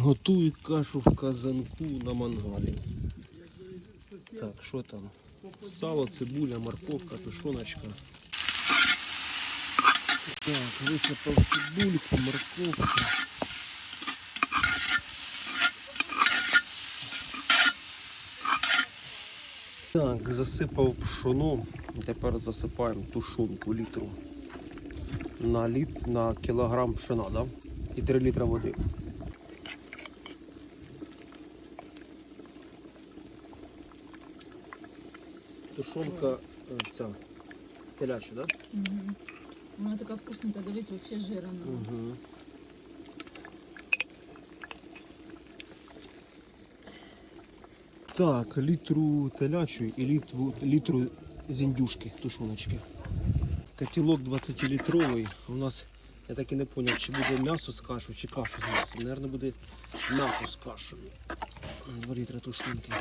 Готую кашу в казанку на мангалі. Так, що там? Сало, цибуля, морковка, тушоночка. Так, висипав цибульку, морковку. Так, засипав пшоном. Тепер засипаємо тушонку літру. На літ на кілограм пшена, да? І 3 літра води. Тушонка е, ця теляча, да? Мгм. Вона така вкусненька, дивіться, взагалі жира нема. Угу. Так, літру телячої і літру, літру зіндюшки тушоночки. Котілок 20-літровий. У нас, я так і не зрозумів, чи буде м'ясо з кашею, чи кашу з м'ясом. Наверное, буде м'ясо з кашею. 2 літри тушонки.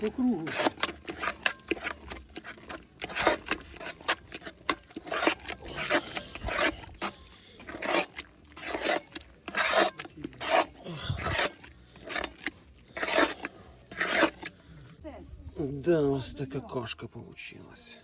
По кругу. Да, ось така кашка получилась.